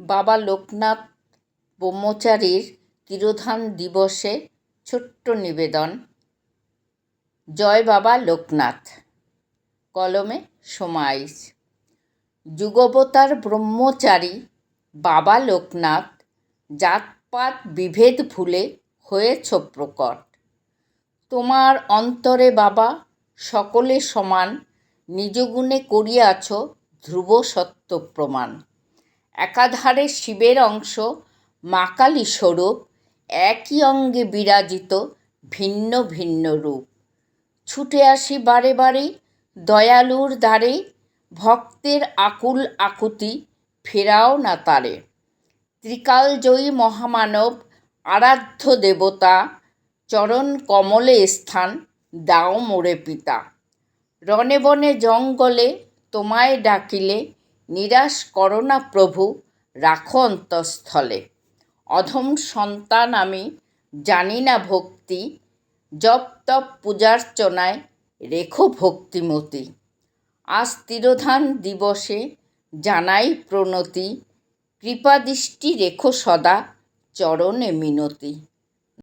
বাবা লোকনাথ ব্রহ্মচারীর তিরোধান দিবসে ছোট্ট নিবেদন। জয় বাবা লোকনাথ। কলমে সোমাইশ যুগবতার ব্রহ্মচারী বাবা লোকনাথ জাতপাত বিভেদ ভুলে হয়েছ প্রকট। তোমার অন্তরে বাবা সকলে সমান নিজগুণে করিয়াছ ধ্রুব সত্য প্রমাণ। একাধারে শিবের অংশ মা কালী স্বরূপ, একই অঙ্গে বিরাজিত ভিন্ন ভিন্ন রূপ। ছুটে আসি বারে বারে দয়ালুর দ্বারে, ভক্তের আকুল আকুতি ফেরাও না তারে। ত্রিকালজয়ী মহামানব, আরাধ্য দেবতা, চরণ কমলে স্থান, দাও মোরে পিতা। রণে বনে জঙ্গলে তোমায় ডাকিলে নিরাশ করো না প্রভু, রাখো অন্তঃস্থলে। অধম সন্তান আমি জানি না ভক্তি, জপ তপ পূজার্চনায় রেখো ভক্তিমতি। আজ তিরোধান দিবসে জানাই প্রণতি কৃপাদৃষ্টি রেখো সদা চরণে মিনতি।